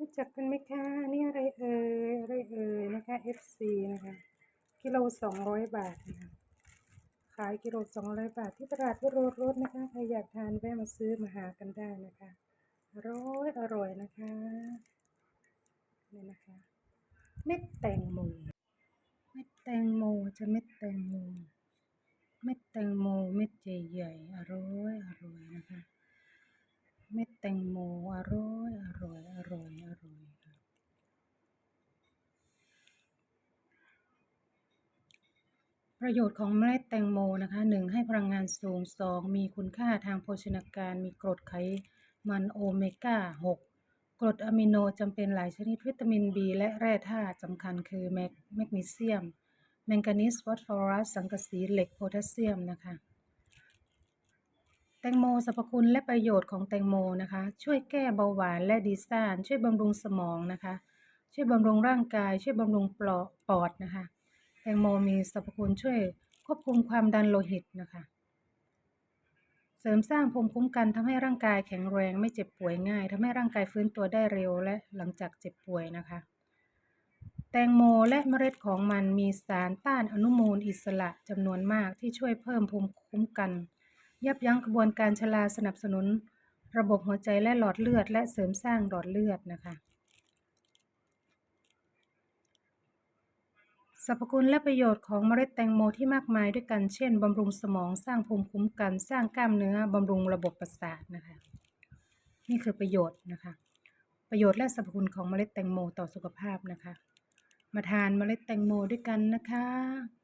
รู้จักกันไหมคะนี่อะไรเอ่ยอะไรเอ่ยนะคะ FC นะคะกิโลสองร้อยบาทนะคะขายกิโลสองร้อยบาทที่ตลาดวโรรสนะคะใครอยากทานแวะมาซื้อมาหากันได้นะคะอร่อยอร่อยนะคะนี่นะคะเม็ดแตงโมเม็ดแตงโมจะเม็ดแตงโมเม็ดแตงโมเม็ดใหญ่ๆอร่อยอร่อยนะคะ เม็ดแตงโมอร่อยอร่อยอร่อยอร่อยค่ะประโยชน์ของเมล็ดแตงโมนะคะหนึ่งให้พลังงานสูงสองมีคุณค่าทางโภชนาการ มีกรดไขมันโอเมก้าหกกรดอะมิโนจำเป็นหลายชนิดวิตามิน B และแร่ธาตุสำคัญคือแมกแมกนีเซียม แมงกานีสฟอสฟอรัส สังกะสีเหล็กโพแทสเซียมนะคะ แตงโมสรรพคุณและประโยชน์ของแตงโมนะคะ ช่วยแก้เบาหวานและดีซ่านช่วยบำรุงสมองนะคะ ช่วยบำรุงร่างกาย ช่วยบำรุงปลอปอดนะคะ แตงโมมีสรรพคุณช่วยควบคุมความดันโลหิตนะคะ เสริมสร้างภูมิคุ้มกันทำให้ร่างกายแข็งแรงไม่เจ็บป่วยง่ายทำให้ร่างกายฟื้นตัวได้เร็วและหลังจากเจ็บป่วยนะคะ แตงโมและเมล็ดของมันมีสารต้านอนุมูลอิสระจำนวนมากที่ช่วยเพิ่มภูมิคุ้มกัน ยับยั้งกระบวนการชราสนับสนุน ระบบหัวใจและหลอดเลือด และเสริมสร้างหลอดเลือดนะคะสรรพคุณและประโยชน์ของเมล็ดแตงโมที่มากมายด้วยกันเช่น บำรุงสมองสร้างภูมิคุ้มกัน สร้างกล้ามเนื้อบำรุงระบบประสาทนะคะ นี่คือประโยชน์นะคะ ประโยชน์และสรรพคุณของเมล็ดแตงโมต่อสุขภาพนะคะ มาทานเมล็ดแตงโมด้วยกันนะคะ